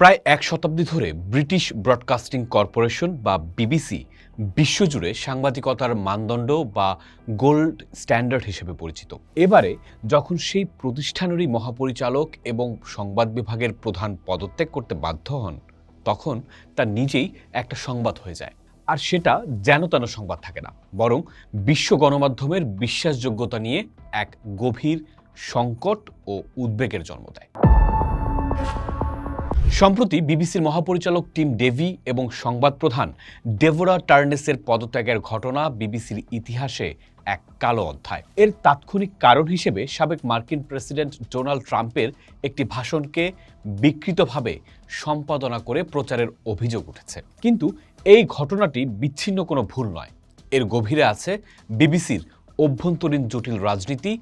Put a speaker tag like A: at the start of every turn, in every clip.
A: প্রায় এক শতাব্দী ধরে ব্রিটিশ ব্রডকাস্টিং কর্পোরেশন বা বিবিসি বিশ্বজুড়ে সাংবাদিকতার মানদণ্ড বা গোল্ড স্ট্যান্ডার্ড হিসেবে পরিচিত। এবারে যখন সেই প্রতিষ্ঠানেরই মহাপরিচালক এবং সংবাদ বিভাগের প্রধান পদত্যাগ করতে বাধ্য হন, তখন তা নিজেই একটা সংবাদ হয়ে যায়। আর সেটা যেন তেন সংবাদ থাকে না, বরং বিশ্ব গণমাধ্যমের বিশ্বাসযোগ্যতা নিয়ে এক গভীর সংকট ও উদ্বেগের জন্ম দেয়। সম্প্রতি বিবিসির মহাপরিচালক টিম ডেভি এবং সংবাদ প্রধান ডেভোরা টার্নেসের পদত্যাগের ঘটনা বিবিসির ইতিহাসে এক কালো অধ্যায়। এর তাৎক্ষণিক কারণ হিসেবে সাবেক মার্কিন প্রেসিডেন্ট ডোনাল্ড ট্রাম্পের একটি ভাষণকে বিকৃতভাবে সম্পাদনা করে প্রচারের অভিযোগ উঠেছে। কিন্তু এই ঘটনাটি বিচ্ছিন্ন কোনো ভুল নয়। এর গভীরে আছে বিবিসির অভ্যন্তরীণ জটিল রাজনীতি,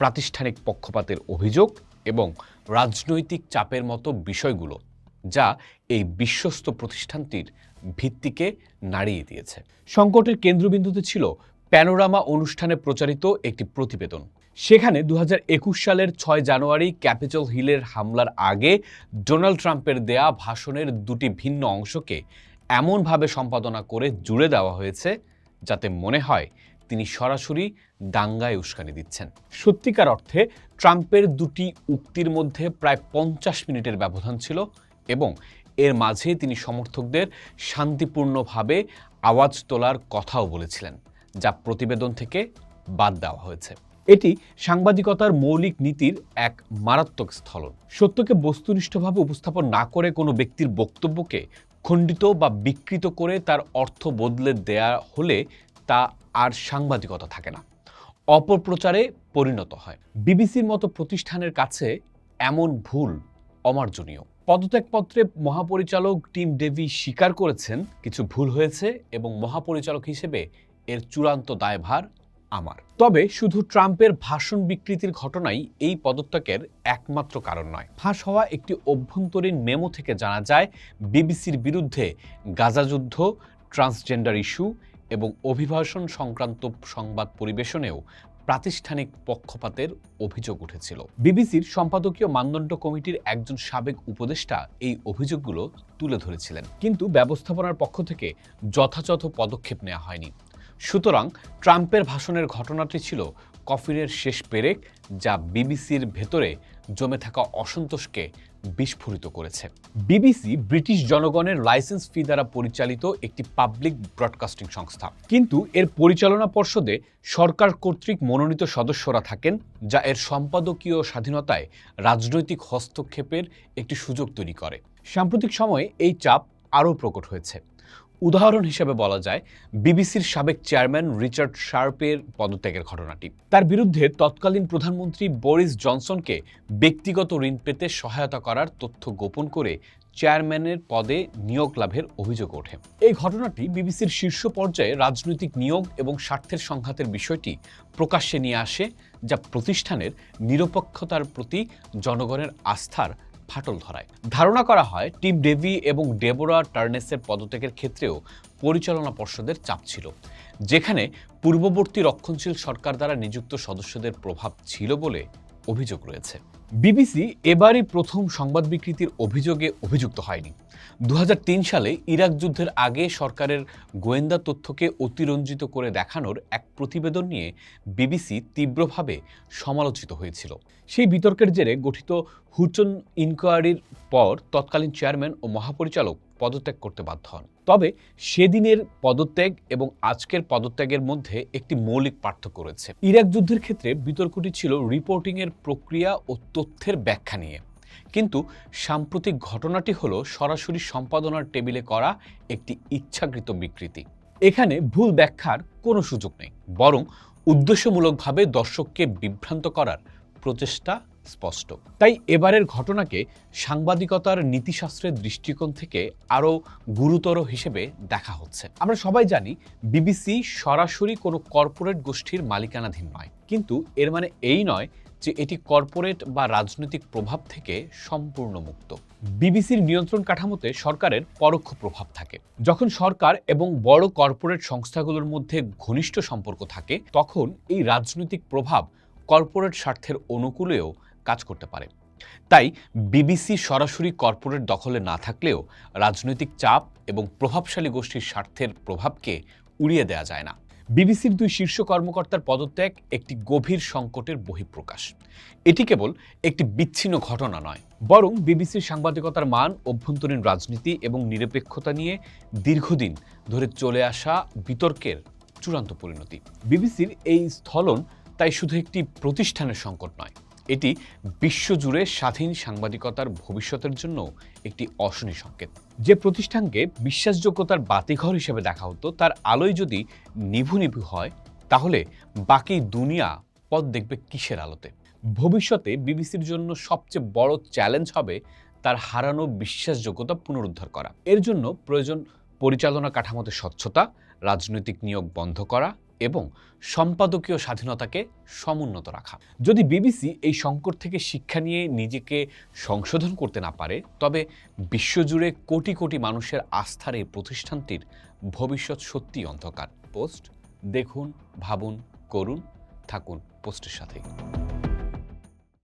A: প্রাতিষ্ঠানিক পক্ষপাতের অভিযোগ এবং রাজনৈতিক চাপের মতো বিষয়গুলো। যা এই বিশ্বস্ত প্রতিষ্ঠানটির ভিত্তিকে নাড়িয়ে দিয়েছে। সংকটের কেন্দ্রবিন্দুতে ছিল প্যানোরামা অনুষ্ঠানে প্রচারিত একটি প্রতিবেদন। সেখানে দু হাজার একুশ সালের ছয় জানুয়ারি ক্যাপিটাল হিলের হামলার আগে ডোনাল্ড ট্রাম্পের দেয়া ভাষণের দুটি ভিন্ন অংশকে এমনভাবে সম্পাদনা করে জুড়ে দেওয়া হয়েছে যাতে মনে হয় তিনি সরাসরি দাঙ্গায় উস্কানি দিচ্ছেন। সত্যিকার অর্থে ট্রাম্পের দুটি উক্তির মধ্যে প্রায় পঞ্চাশ মিনিটের ব্যবধান ছিল এবং এর মাঝে তিনি সমর্থকদের শান্তিপূর্ণভাবে আওয়াজ তোলার কথাও বলেছিলেন, যা প্রতিবেদন থেকে বাদ দেওয়া হয়েছে। এটি সাংবাদিকতার মৌলিক নীতির এক মারাত্মক স্থলন। সত্যকে বস্তুনিষ্ঠভাবে উপস্থাপন না করে কোনো ব্যক্তির বক্তব্যকে খণ্ডিত বা বিকৃত করে তার অর্থ বদলে দেয়া হলে তা আর সাংবাদিকতা থাকে না। অপপ্রচারে পরিণত হয়। বিবিসির মতো প্রতিষ্ঠানের কাছে এমন ভুল অমার্জনীয়। পদত্যাগপত্রে মহাপরিচালক টিম ডেভি স্বীকার করেছেন, কিছু ভুল হয়েছে এবং মহাপরিচালক হিসেবে এর চূড়ান্ত দায়ভার আমার। তবে শুধু ট্রাম্পের ভাষণ বিকৃতির ঘটনাই এই পদত্যাগের একমাত্র কারণ নয়। ফাঁস হওয়া একটি অভ্যন্তরীণ মেমো থেকে জানা যায়, বিবিসির বিরুদ্ধে গাজা যুদ্ধ, ট্রান্সজেন্ডার ইস্যু এবং অভিবাসন সংক্রান্ত সংবাদ পরিবেশনেও প্রাতিষ্ঠানিক পক্ষপাতের অভিযোগ উঠেছিল। বিবিসির সম্পাদকীয় মানদণ্ড কমিটির একজন সাবেক উপদেষ্টা এই অভিযোগগুলো তুলে ধরেছিলেন। কিন্তু ব্যবস্থাপনার পক্ষ থেকে যথাযথ পদক্ষেপ নেওয়া হয়নি। সুতরাং ট্রাম্পের ভাষণের ঘটনাটি ছিল কফিরের শেষ পেরেক, যা বিবিসির ভেতরে জমে থাকা অসন্তোষকে বিস্ফোরিত করেছে। বিবিসি ব্রিটিশ জনগণের লাইসেন্স ফি দ্বারা পরিচালিত একটি পাবলিক ব্রডকাস্টিং সংস্থা। কিন্তু এর পরিচালনা পর্ষদে সরকার কর্তৃক মনোনীত সদস্যরা থাকেন, যা এর সম্পাদকীয় স্বাধীনতায় রাজনৈতিক হস্তক্ষেপের একটি সুযোগ তৈরি করে। সাম্প্রতিক সময়ে এই চাপ আরও প্রকট হয়েছে। উদাহরণ হিসেবে বলা যায়, বিবিসির সাবেক চেয়ারম্যান রিচার্ড শার্পের পদত্যাগের ঘটনাটি। তার বিরুদ্ধে তৎকালীন প্রধানমন্ত্রী বরিস জনসনকে ব্যক্তিগত ঋণ পেতে সহায়তা করার তথ্য গোপন করে চেয়ারম্যানের পদে নিয়োগ লাভের অভিযোগ ওঠে। এই ঘটনাটি বিবিসির শীর্ষ পর্যায়ে রাজনৈতিক নিয়োগ এবং স্বার্থের সংঘাতের বিষয়টি প্রকাশ্যে নিয়ে আসে, যা প্রতিষ্ঠানের নিরপেক্ষতার প্রতি জনগণের আস্থার ফাটল ধরায়। ধারণা করা হয়, টিম ডেভি এবং ডেবোরা টার্নেসের পদত্যাগের ক্ষেত্রেও পরিচালনা পর্ষদের চাপ ছিল, যেখানে পূর্ববর্তী রক্ষণশীল সরকার দ্বারা নিযুক্ত সদস্যদের প্রভাব ছিল বলে অভিযোগ রয়েছে। বিবিসি এবারই প্রথম সংবাদ বিকৃতির অভিযোগে অভিযুক্ত হয়নি। দু হাজার তিন সালে ইরাক যুদ্ধের আগে সরকারের গোয়েন্দা তথ্যকে অতিরঞ্জিত করে দেখানোর এক প্রতিবেদন নিয়ে বিবিসি তীব্রভাবে সমালোচিত হয়েছিল। সেই বিতর্কের জেরে গঠিত হুচন ইনকোয়ারির পর তৎকালীন চেয়ারম্যান ও মহাপরিচালক পদত্যাগ করতে বাধ্য হন। তবে সেদিনের পদত্যাগ এবং আজকের পদত্যাগের মধ্যে একটি মৌলিক পার্থক্য রয়েছে। ইরাক যুদ্ধের ক্ষেত্রে বিতর্কটি ছিল রিপোর্টিংয়ের প্রক্রিয়া ও তথ্যের ব্যাখ্যা নিয়ে। কিন্তু সাম্প্রতিক ঘটনাটি হলো সরাসরি সম্পাদনার টেবিলে করা একটি ইচ্ছাকৃত বিকৃতি। এখানে ভুল ব্যাখ্যার কোনো সুযোগ নেই। বরং উদ্দেশ্যমূলকভাবে দর্শককে বিভ্রান্ত করার প্রচেষ্টা স্পষ্ট। তাই এবারের ঘটনাকে সাংবাদিকতার নীতিশাস্ত্রের দৃষ্টিকোণ থেকে আরও গুরুতর হিসেবে দেখা হচ্ছে। আমরা সবাই জানি, বিবিসি সরাসরি কোনো কর্পোরেট গোষ্ঠীর মালিকানাধীন নয়। কিন্তু এর মানে এই নয় যে এটি কর্পোরেট বা রাজনৈতিক প্রভাব থেকে সম্পূর্ণ মুক্ত। বিবিসির নিয়ন্ত্রণ কাঠামোতে সরকারের পরোক্ষ প্রভাব থাকে। যখন সরকার এবং বড় কর্পোরেট সংস্থাগুলোর মধ্যে ঘনিষ্ঠ সম্পর্ক থাকে, তখন এই রাজনৈতিক প্রভাব কর্পোরেট স্বার্থের অনুকূলেও কাজ করতে পারে। তাই বিবিসি সরাসরি কর্পোরেট দখলে না থাকলেও রাজনৈতিক চাপ এবং প্রভাবশালী গোষ্ঠীর স্বার্থের প্রভাবকে উড়িয়ে দেওয়া যায় না। বিবিসির দুই শীর্ষ কর্মকর্তার পদত্যাগ একটি গভীর সংকটের বহিঃপ্রকাশ। এটি কেবল একটি বিচ্ছিন্ন ঘটনা নয়, বরং বিবিসির সাংবাদিকতার মান, অভ্যন্তরীণ রাজনীতি এবং নিরপেক্ষতা নিয়ে দীর্ঘদিন ধরে চলে আসা বিতর্কের চূড়ান্ত পরিণতি। বিবিসির এই স্থলন তাই শুধু একটি প্রতিষ্ঠানের সংকট নয় এটি বিশ্বজুড়ে স্বাধীন সাংবাদিকতার ভবিষ্যতের জন্য একটি অশনি সংকেত। যে প্রতিষ্ঠানকে বিশ্বাসযোগ্যতার বাতিঘর হিসেবে দেখা হতো, তার আলোয় যদি নিভু নিভু হয়, তাহলে বাকি দুনিয়া পথ দেখবে কিসের আলোতে? ভবিষ্যতে বিবিসির জন্য সবচেয়ে বড় চ্যালেঞ্জ হবে তার হারানো বিশ্বাসযোগ্যতা পুনরুদ্ধার করা। এর জন্য প্রয়োজন পরিচালনা কাঠামোতে স্বচ্ছতা, রাজনৈতিক নিয়োগ বন্ধ করা এবং সম্পাদকীয় স্বাধীনতাকে সমুন্নত রাখা। যদি বিবিসি এই সংকট থেকে শিক্ষা নিয়ে নিজেকে সংশোধন করতে না পারে, তবে বিশ্বজুড়ে কোটি কোটি মানুষের আস্থার এই প্রতিষ্ঠানটির ভবিষ্যৎ সত্যিই অন্ধকার। পোস্ট, দেখুন, ভাবুন, করুন, থাকুন পোস্টের সাথেই।